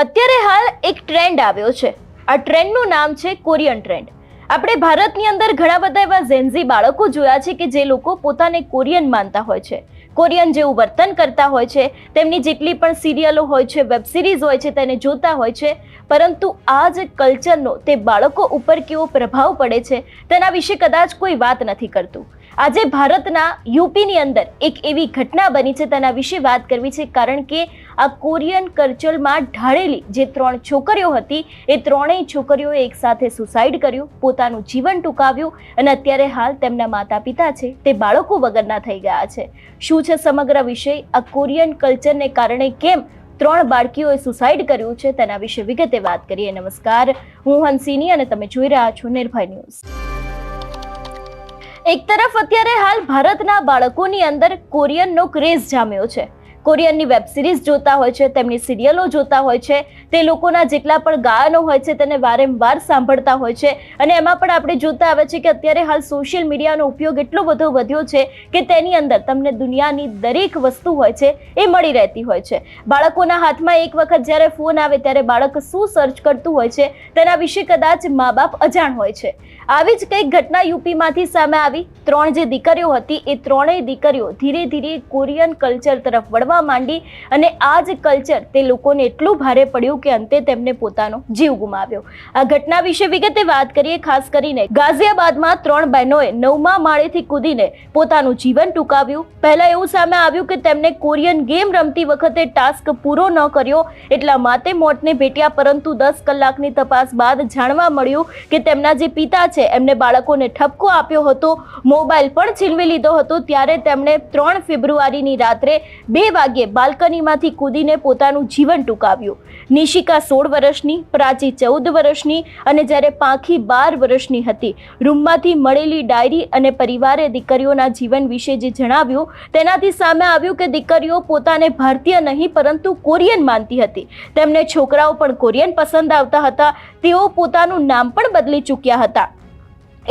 અત્યારે હાલ એક ટ્રેન્ડ આવ્યો છે. આ ટ્રેન્ડનું નામ છે કોરિયન ટ્રેન્ડ. આપણે ભારતની અંદર ઘણા બધા એવા ઝેન્ઝી બાળકો જોયા છે કે જે લોકો પોતાને કોરિયન માનતા હોય છે. કોરિયન જેવું વર્તન કરતા હોય છે. તેમની જેટલી પણ સિરિયલો હોય છે, વેબ સિરીઝ હોય છે, તેને જોતા હોય છે. પરંતુ આ જે કલ્ચરનો તે બાળકો ઉપર કેવો પ્રભાવ પડે છે, તેના વિશે કદાચ કોઈ વાત નથી કરતું. આજે ભારતના યુપીની અંદર એક એવી ઘટના બની છે, તેના વિશે વાત કરવી છે, કારણ કે આ કોરિયન કલ્ચરમાં ઢાળેલી જે ત્રણ છોકરીઓ હતી, એ ત્રણેય છોકરીઓએ એકસાથે સુસાઇડ કર્યું, પોતાનું જીવન ટૂંકાવ્યું અને અત્યારે હાલ તેમના માતા પિતા છે, તે બાળકો વગરના થઈ ગયા છે. શું છે સમગ્ર વિષય? આ કોરિયન કલ્ચરને કારણે કેમ ત્રણ બાળકીઓએ સુસાઇડ કર્યું છે, તેના વિશે વિગતે વાત કરીએ. નમસ્કાર, હું હંસિની અને તમે જોઈ રહ્યા છો નિર્ભય ન્યૂઝ. એક તરફ અત્યારે હાલ ભારતના બાળકોની અંદર કોરિયનનો ક્રેઝ જામ્યો છે. કોરિયનની વેબ સિરીઝ જોતા હોય છે, તેમની સિરિયલો જોતા હોય છે, તે લોકોના જેટલા પણ ગાયનો હોય છે તેને વારંવાર સાંભળતા હોય છે. અને એમાં પણ આપણે જોતા આવે છે કે અત્યારે હાલ સોશિયલ મીડિયાનો ઉપયોગ એટલો બધો વધ્યો છે કે તેની અંદર તમને દુનિયાની દરેક વસ્તુ હોય છે એ મળી રહેતી હોય છે. બાળકોના હાથમાં એક વખત જ્યારે ફોન આવે ત્યારે બાળક શું સર્ચ કરતું હોય છે તેના વિશે કદાચ મા બાપ અજાણ હોય છે. આવી જ કંઈક ઘટના યુપીમાંથી સામે આવી. ત્રણ જે દીકરીઓ હતી એ ત્રણેય દીકરીઓ ધીરે ધીરે કોરિયન કલ્ચર તરફ વળવા માંડી અને આ જ કલ્ચર તે લોકોને એટલું ભારે પડ્યું કે અંતે તેમને પોતાનો જીવ ગુમાવ્યો. આ ઘટના વિશે વિગતે વાત કરીએ, ખાસ કરીને ગાઝિયાબાદમાં ત્રણ બહેનોએ નવમા માળેથી કૂદીને પોતાનું જીવન ટૂંકાવ્યું. પહેલા એવું સામે આવ્યું કે તેમને કોરિયન ગેમ રમતી વખતે ટાસ્ક પૂરો ન કર્યો એટલા માટે મોતને ભેટ્યા, પરંતુ દસ કલાકની તપાસ બાદ જાણવા મળ્યું કે તેમના જે પિતા છે, એમને બાળકોને ઠપકો આપ્યો હતો, મોબાઈલ પણ છીનવી લીધો હતો. ત્યારે તેમણે ત્રણ ફેબ્રુઆરીની રાત્રે બે વાગ્યે બાલ્કનીમાંથી કૂદીને પોતાનું જીવન ટૂંકાવ્યું. નિશિકા સોળ વર્ષની, પ્રાચી ચૌદ વર્ષની અને જ્યારે પાંખી બાર વર્ષની હતી, રૂમમાંથી મળેલી ડાયરી અને પરિવારે દીકરીઓના જીવન વિશે જે જણાવ્યું, તેનાથી સામે આવ્યું કે દીકરીઓ પોતાને ભારતીય નહીં, પરંતુ કોરિયન માનતી હતી. તેમને છોકરાઓ પણ કોરિયન પસંદ આવતા હતા. તેઓ પોતાનું નામ પણ બદલી ચૂક્યા હતા.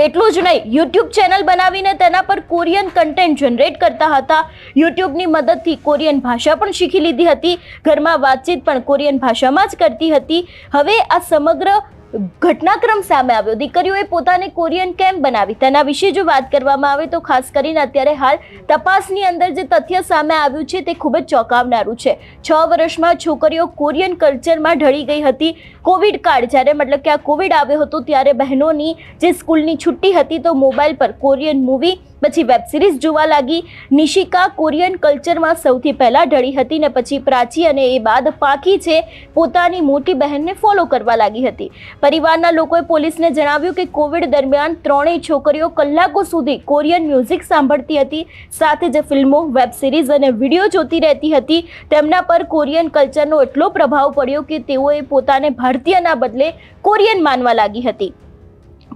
એટલું જ નહીં યુટ્યુબ ચેનલ બનાવીને તેના પર કોરિયન કન્ટેન્ટ જનરેટ કરતા હતા. યુટ્યુબની મદદથી કોરિયન ભાષા પણ શીખી લીધી હતી. ઘરમાં વાતચીત પણ કોરિયન ભાષામાં જ કરતી હતી. હવે આ સમગ્ર ઘટનાક્રમ સામે આવ્યો. દીકરીઓએ પોતાને કોરિયન કેમ બનાવી. તેના વિશે જો વાત કરવામાં આવે તો ખાસ કરીને અત્યારે હાલ તપાસની અંદર જે તથ્ય સામે આવ્યું છે તે ખૂબ જ ચોંકાવનારું છે. છ વર્ષમાં છોકરીઓ કોરિયન કલ્ચરમાં ઢળી ગઈ હતી કોવિડ કાળ. જ્યારે મતલબ કે આ કોવિડ આવ્યો હતો ત્યારે બહેનોની જે સ્કૂલની છુટ્ટી હતી તો મોબાઈલ પર કોરિયન મૂવી પછી વેબ સિરીઝ જોવા લાગી. નિશિકા કોરિયન કલ્ચરમાં સૌથી પહેલાં ઢળી હતી ને પછી પ્રાચી અને એ બાદ પાકી છે. પોતાની મોટી બહેનને ફોલો કરવા લાગી હતી. પરિવારના લોકોએ પોલીસને જણાવ્યું કે કોવિડ દરમિયાન ત્રણેય છોકરીઓ કલાકો સુધી કોરિયન મ્યુઝિક સાંભળતી હતી. સાથે જ ફિલ્મો વેબ સિરીઝ અને વીડિયો જોતી રહેતી હતી. તેમના પર કોરિયન કલ્ચરનો એટલો પ્રભાવ પડ્યો કે તેઓએ પોતાને ભારતીયના બદલે કોરિયન માનવા લાગી હતી.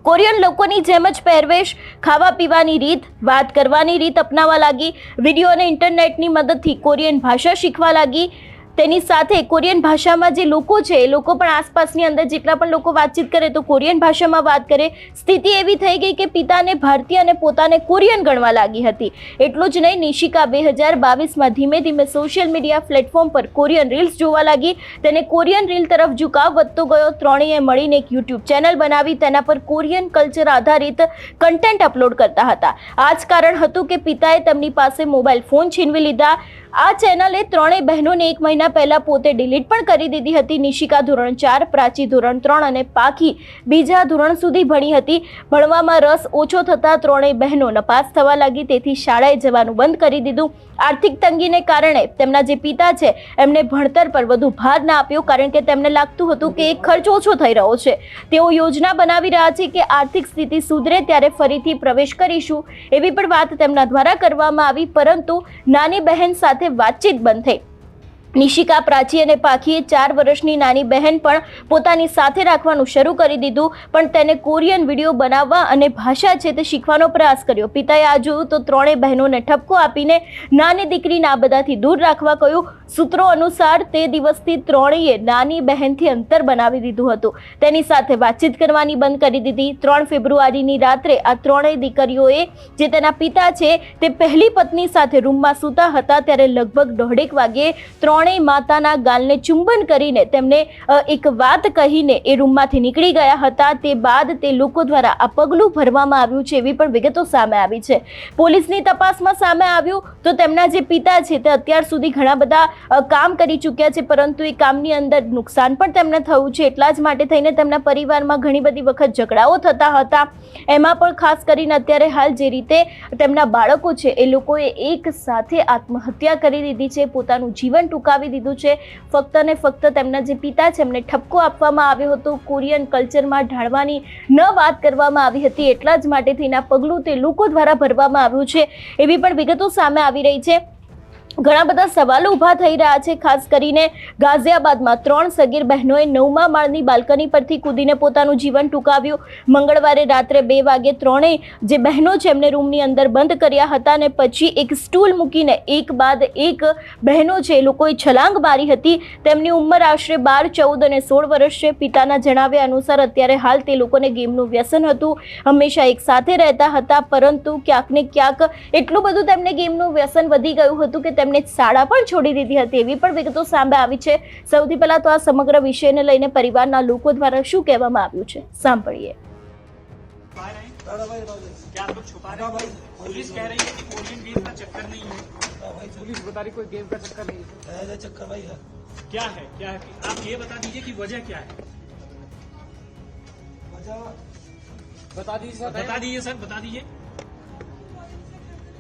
કોરિયન લોકોની જેમ જ પહેરવેશ, ખાવા પીવાની રીત, વાત કરવાની રીત અપનાવવા લાગી. વીડિયો અને ઇન્ટરનેટની મદદથી કોરિયન ભાષા શીખવા લાગી. તેની સાથે કોરિયન ભાષામાં જે લોકો છે, એ લોકો પણ આસપાસની અંદર જેટલા પણ લોકો વાતચીત કરે તો કોરિયન ભાષામાં વાત કરે. સ્થિતિ એવી થઈ ગઈ કે પિતાને ભારતીય અને પોતાને કોરિયન ગણવા લાગી હતી. એટલું જ નહીં, નિશિકા બે હજાર બાવીસમાં ધીમે ધીમે સોશિયલ મીડિયા પ્લેટફોર્મ પર કોરિયન રીલ્સ જોવા લાગી. તેને કોરિયન રીલ તરફ ઝુકાવ વધતો ગયો. ત્રણેય મળીને એક યુટ્યુબ ચેનલ બનાવી. તેના પર કોરિયન કલ્ચર આધારિત કન્ટેન્ટ અપલોડ કરતા હતા. આ જ કારણ હતું કે પિતાએ તેમની પાસે મોબાઈલ ફોન છીનવી લીધા. આ ચેનલે ત્રણેય બહેનોને એક મહિના પહેલા પોતે ડિલીટ પણ કરી દીધી હતી. નિશિકા ધોરણ ચાર, પ્રાચી ધોરણ ત્રણ અને પાખી બીજા ધોરણ સુધી ભણી હતી. ભણવામાં રસ ઓછો થતાં ત્રણેય બહેનો નપાસ થવા લાગી. તેથી શાળાએ જવાનું બંધ કરી દીધું. આર્થિક તંગીને કારણે તેમના જે પિતા છે, એમને ભણતર પર વધુ ભાર ના આપ્યો કારણ કે તેમને લાગતું હતું કે એક ખર્ચ ઓછો થઈ રહ્યો છે. તેઓ યોજના બનાવી રહ્યા છે કે આર્થિક સ્થિતિ સુધરે ત્યારે ફરીથી પ્રવેશ કરીશું. એવી પણ વાત તેમના દ્વારા કરવામાં આવી, પરંતુ નાની બહેન સાથે વાતચીત બંધ થઈ. નિશિકા પ્રાચી અને પાખીએ ચાર વર્ષની નાની બહેન પણ પોતાની સાથે રાખવાનું શરૂ કરી દીધું, પણ તેને કોરિયન વીડિયો બનાવવા અને ભાષા છે તે શીખવાનો પ્રયાસ કર્યો. પિતાએ આ જોયું તો ત્રણેય બહેનોને ઠપકો આપીને નાની દીકરીને આ બધાથી દૂર રાખવા કહ્યું. સૂત્રો અનુસાર તે દિવસથી ત્રણેય નાની બહેનથી અંતર બનાવી દીધું હતું. તેની સાથે વાતચીત કરવાની બંધ કરી દીધી. ત્રણ ફેબ્રુઆરીની રાત્રે આ ત્રણેય દીકરીઓએ જે તેના પિતા છે તે પહેલી પત્ની સાથે રૂમમાં સૂતા હતા, ત્યારે લગભગ દોઢેક વાગ્યે ત્રણ ત્રણેય માતાના ગાલને ચુંબન કરીને તેમને એક વાત કહીને એ રૂમમાંથી નીકળી ગયા હતા. તે બાદ તે લોકો દ્વારા આ પગલું ભરવામાં આવ્યું છે એવી પણ વિગતો સામે આવી છે. પોલીસની તપાસમાં સામે આવ્યું તો તેમના જે પિતા છે તે અત્યાર સુધી ઘણા બધા કામ કરી ચૂક્યા છે, પરંતુ એ કામની અંદર નુકસાન પણ તેમને થયું છે. એટલા જ માટે થઈને તેમના પરિવારમાં ઘણી બધી વખત ઝઘડાઓ થતા હતા. એમાં પણ ખાસ કરીને અત્યારે હાલ જે રીતે તેમના બાળકો છે એ લોકોએ એક સાથે આત્મહત્યા કરી દીધી છે. પોતાનું જીવન ટૂંકાવી દીધું છે. ફક્ત ને ફક્ત તેમના જે પિતા છે, એમને ઠપકો આપવામાં આવ્યો હતો. કોરિયન કલ્ચરમાં ઢાળવાની ન વાત કરવામાં આવી હતી. એટલા જ માટે થઈને પગલું તે લોકો દ્વારા ભરવામાં આવ્યું છે. એવી પણ વિગતો સામે આવી રહી છે. ઘણા બધા સવાલો ઊભા થઈ રહ્યા છે, ખાસ કરીને ગાઝિયાબાદમાં. ત્રણ સગીર બહેનોએ નવમા માળની બાલ્કની પરથી કૂદીને પોતાનું જીવન ટૂંકાવ્યું. મંગળવારે રાત્રે બે વાગે ત્રણેય જે બહેનો છે, એમને રૂમની અંદર બંધ કર્યા હતા અને પછી એક સ્ટૂલ મૂકીને એક બાદ એક બહેનો છે, એ લોકોએ છલાંગ મારી હતી. તેમની ઉંમર આશરે બાર, ચૌદ અને સોળ વર્ષ છે. પિતાના જણાવ્યા અનુસાર અત્યારે હાલ તે લોકોને ગેમનું વ્યસન હતું. હંમેશા એક સાથે રહેતા હતા, પરંતુ ક્યાંક ને ક્યાંક એટલું બધું તેમને ગેમનું વ્યસન વધી ગયું હતું કે તેમણે શાળા પણ છોડી દીધી હતી એવી પણ વિગતો સામે આવી છે સૌથી પહેલા તો આ સમગ્ર વિષયને લઈને પરિવારના લોકો દ્વારા શું કહેવામાં આવ્યું છે સાંભળીએ छुपा रहे हैं क्या आप लोग छुपा रहे हैं पुलिस कह रही है कि कोरियन गेम का चक्कर नहीं है पुलिस बता रही कोई गेम का चक्कर नहीं है ऐसा चक्कर भाई है क्या है क्या है आप ये बता दीजिए कि वजह क्या है वजह बता दीजिए सर बता दीजिए सर बता दीजिए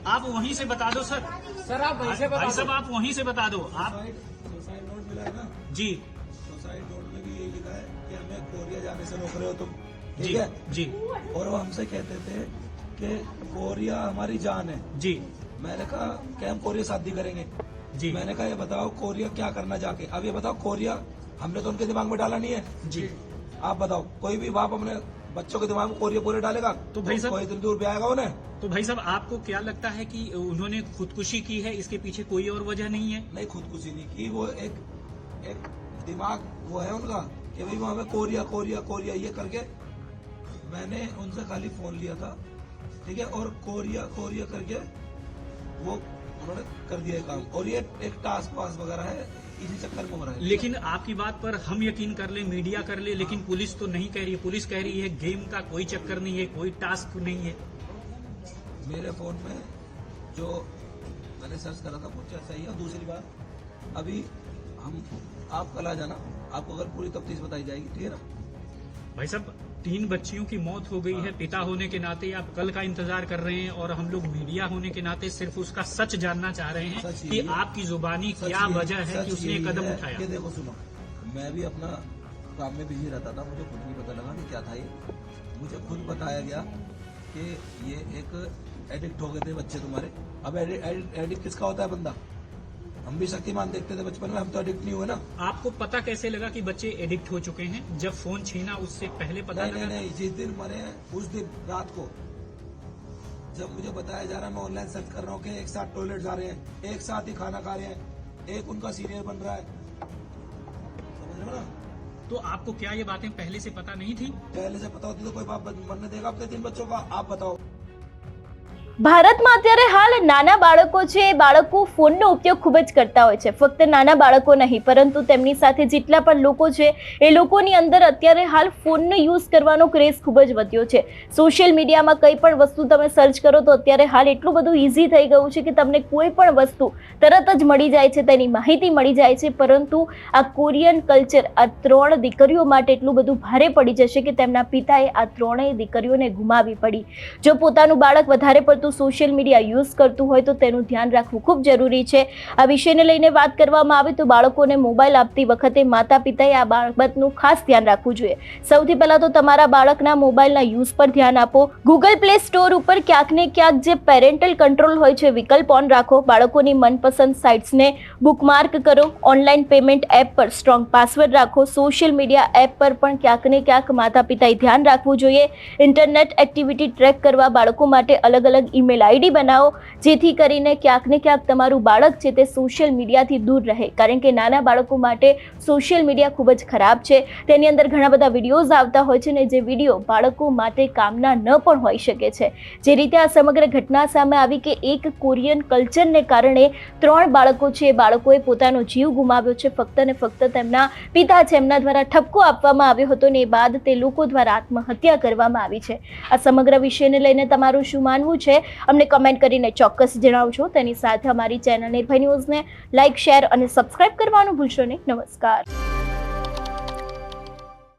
आप वहीं से बता दो सर सर आप वहीं से भाई बता साहब दो। आप वहीं से बता दो। आप सुसाइड नोट मिला है ना जी। सुसाइड नोट में भी यही लिखा है कि हमें कोरिया जाने से रोक रहे हो तुम। जी ठीक है? जी। और वो हमसे कहते थे कि कोरिया हमारी जान है। जी। मैंने कहा कि हम कोरिया शादी करेंगे? जी। मैंने कहा ये बताओ कोरिया क्या करना जाके? अब ये बताओ कोरिया हमने तो उनके दिमाग में डाला नहीं है। जी। आप बताओ कोई भी बाप अपने बच्चों के दिमाग में कोरिया पूरे डालेगा तो भाई साहब- कोई दिन दूर भी आएगा उन्हें। तो भाई साहब आपको क्या लगता है कि उन्होंने खुदकुशी की है? इसके पीछे कोई और वजह नहीं है? नहीं खुदकुशी नहीं की वो एक एक दिमाग वो है उनका कि भाई वहाँ पे कोरिया कोरिया कोरिया ये करके मैंने उनसे खाली फ़ोन लिया था ठीक है? और कोरिया कोरिया करके वो उन्होंने कर दिया काम। और ये एक टास्क पास वगैरह है इसी चक्कर में हो रहा है। लेकिन आपकी बात पर हम यकीन कर ले मीडिया कर ले लेकिन पुलिस तो नहीं कह रही है। पुलिस कह रही है गेम का कोई चक्कर नहीं है कोई टास्क नहीं है। मेरे फ़ोन में जो मैंने सर्च करा था कुछ ऐसा ही है। और दूसरी बात अभी हम आप कल आ जाना। आपको अगर पूरी तफ्तीश बताई जाएगी ठीक है ना? भाई साहब तीन बच्चियों की मौत हो गई है। पिता होने के नाते आप कल का इंतज़ार कर रहे हैं और हम लोग मीडिया होने के नाते सिर्फ़ उसका सच जानना चाह रहे हैं कि आपकी जुबानी क्या वजह है कि उसने कदम उठाया? कि देखो सुनो मैं भी अपना काम में बिज़ी रहता था मुझे खुद नहीं पता लगा कि क्या था ये। मुझे खुद बताया गया कि ये एक एडिक्ट हो गए थे बच्चे तुम्हारे। अब एडिक्ट किसका होता है बंदा? हम भी शक्तिमान देखते थे बचपन में हम तो एडिक्ट नहीं हुए ना। आपको पता कैसे लगा कि बच्चे एडिक्ट हो चुके हैं? जब फ़ोन छीना उससे पहले पता नहीं लगा? नहीं नहीं जिस दिन मरे उस दिन रात को जब मुझे बताया जा रहा है मैं ऑनलाइन सर्च कर रहा हूँ कि एक साथ टॉयलेट जा रहे हैं एक साथ ही खाना खा रहे हैं एक उनका सीनियर बन रहा है। समझ रहे हो ना? तो आपको क्या ये बातें पहले से पता नहीं थी? पहले से पता होती तो कोई बाप मरने देगा अपने तीन बच्चों का आप बताओ। ભારતમાં અત્યારે હાલ નાના બાળકો છે, એ બાળકો ફોનનો ઉપયોગ ખૂબ જ કરતા હોય છે. ફક્ત નાના બાળકો નહીં, પરંતુ તેમની સાથે જેટલા પણ લોકો છે, એ લોકોની અંદર અત્યારે હાલ ફોનનો યુઝ કરવાનો ક્રેઝ ખૂબ જ વધ્યો છે. સોશિયલ મીડિયામાં કંઈ પણ વસ્તુ તમે સર્ચ કરો તો અત્યારે હાલ એટલું બધું ઇઝી થઈ ગયું છે કે તમને કોઈ પણ વસ્તુ તરત જ મળી જાય છે, તેની માહિતી મળી જાય છે, પરંતુ આ કોરિયન કલ્ચર, આ ત્રણ દીકરીઓ માટે એટલું બધું ભારે પડી જશે કે તેમના પિતાએ આ ત્રણેય દીકરીઓને ગુમાવી પડી. જો પોતાનું બાળક વધારે પડતું સોશિયલ મીડિયા યુઝ કરતું હોય તો તેનું ધ્યાન રાખવું ખૂબ જરૂરી છે. આ વિષયને લઈને વાત કરવામાં આવે તો બાળકોને મોબાઈલ આપતી વખતે માતા પિતાએ આ બાબતનું ખાસ ધ્યાન રાખવું જોઈએ. સૌથી પહેલાં તો તમારા બાળકના મોબાઈલના યુઝ પર ધ્યાન આપો. ગૂગલ પ્લે સ્ટોર ઉપર ક્યાંક ને ક્યાંક જે પેરેન્ટલ કંટ્રોલ હોય છે, વિકલ્પ ઓન રાખો. બાળકોની મનપસંદ સાઇટ્સને બુકમાર્ક કરો. ઓનલાઈન પેમેન્ટ એપ પર સ્ટ્રોંગ પાસવર્ડ રાખો. સોશિયલ મીડિયા એપ પર પણ ક્યાંક ને ક્યાંક માતા પિતાએ ધ્યાન રાખવું જોઈએ. ઇન્ટરનેટ એક્ટિવિટી ટ્રેક કરવા બાળકો માટે અલગ અલગ ઈમેલ આઈડી બનાવો, જેથી કરીને ક્યાંક ને ક્યાંક તમારું બાળક છે તે સોશિયલ મીડિયાથી દૂર રહે. કારણ કે નાના બાળકો માટે સોશિયલ મીડિયા ખૂબ જ ખરાબ છે. તેની અંદર ઘણા બધા વિડીયોઝ આવતા હોય છે ને જે વીડિયો બાળકો માટે કામના ન પણ હોઈ શકે છે. જે રીતે આ સમગ્ર ઘટના સામે આવી કે એક કોરિયન કલ્ચરને કારણે ત્રણ બાળકો છે, એ બાળકોએ પોતાનો જીવ ગુમાવ્યો છે. ફક્ત ને ફક્ત તેમના પિતા છે, એમના દ્વારા ઠપકો આપવામાં આવ્યો હતો ને એ બાદ તે લોકો દ્વારા આત્મહત્યા કરવામાં આવી છે. આ સમગ્ર વિષયને લઈને તમારું શું માનવું છે? અમને કમેન્ટ કરીને ચોક્કસ જણાવજો. તેની સાથે અમારી ચેનલ નિર્ભય ન્યૂઝને લાઇક શેર અને સબસ્ક્રાઇબ કરવાનું ભૂલશો નહીં. નમસ્કાર.